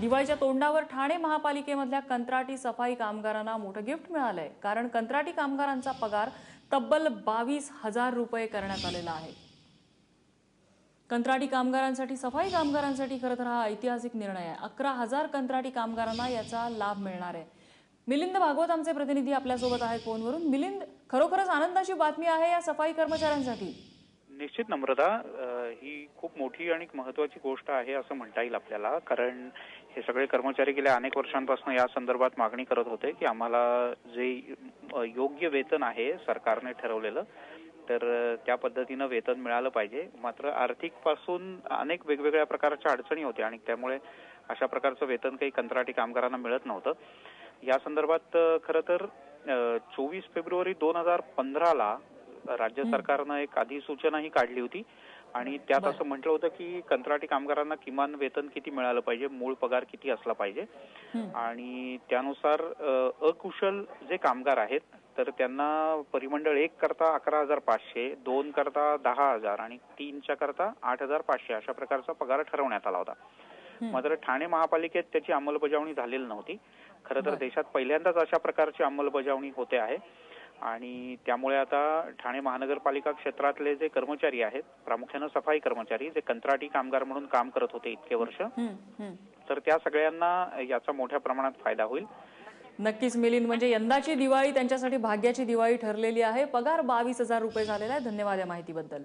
दिवाळीच्या तोंडावर ठाणे महापालिकेमधल्या कंत्राटी सफाई कामगारांना मोठं गिफ्ट मिळालंय. कारण कंत्राटी कामगारांचा पगार तब्बल बावीस हजार रुपये करण्यात आलेला आहे. कंत्राटी कामगारांसाठी सफाई कामगारांसाठी खरं तर हा ऐतिहासिक निर्णय आहे. अकरा हजार कंत्राटी कामगारांना याचा लाभ मिळणार आहे. मिलिंद भागवत आमचे प्रतिनिधी आपल्यासोबत आहेत फोनवरून. मिलिंद खरोखरच आनंदाची बातमी आहे या सफाई कर्मचाऱ्यांसाठी? निश्चित नम्रता ही खूप मोठी आणि महत्वाची गोष्ट आहे असं म्हणता येईल आपल्याला. कारण हे सगळे कर्मचारी गेल्या अनेक वर्षांपासून या संदर्भात मागणी करत होते की आम्हाला जे योग्य वेतन आहे सरकारने ठरवलेलं तर त्या पद्धतीनं वेतन मिळालं पाहिजे. मात्र आर्थिकपासून अनेक वेगवेगळ्या प्रकारच्या अडचणी होत्या आणि त्यामुळे अशा प्रकारचं वेतन काही कंत्राटी कामगारांना मिळत नव्हतं. या संदर्भात खरं तर चोवीस फेब्रुवारी दोन हजार पंधराला राज्य सरकारनं एक अधिसूचना ही काढली होती आणि त्यात. असं म्हटलं होतं की कंत्राटी कामगारांना किमान वेतन किती मिळालं पाहिजे मूळ पगार किती असला पाहिजे. आणि त्यानुसार अकुशल जे कामगार आहेत तर त्यांना परिमंडळ एक करता अकरा हजार पाचशे दोन करता दहा हजार आणि तीनच्या करता आठ हजार पाचशे अशा प्रकारचा पगार ठरवण्यात आला होता. मात्र ठाणे महापालिकेत त्याची अंमलबजावणी झालेली नव्हती खरं तर. देशात पहिल्यांदाच अशा प्रकारची अंमलबजावणी होते आहे आणि त्यामुळे आता ठाणे महानगरपालिका क्षेत्रातले जे कर्मचारी आहेत प्रामुख्यानं सफाई कर्मचारी जे कंत्राटी कामगार म्हणून काम करत होते इतके वर्ष. तर त्या सगळ्यांना याचा मोठ्या प्रमाणात फायदा होईल. नक्कीच मिलिंद म्हणजे यंदाची दिवाळी त्यांच्यासाठी भाग्याची दिवाळी ठरलेली आहे. पगार बावीस हजार रुपये झालेला आहे. धन्यवाद या माहितीबद्दल.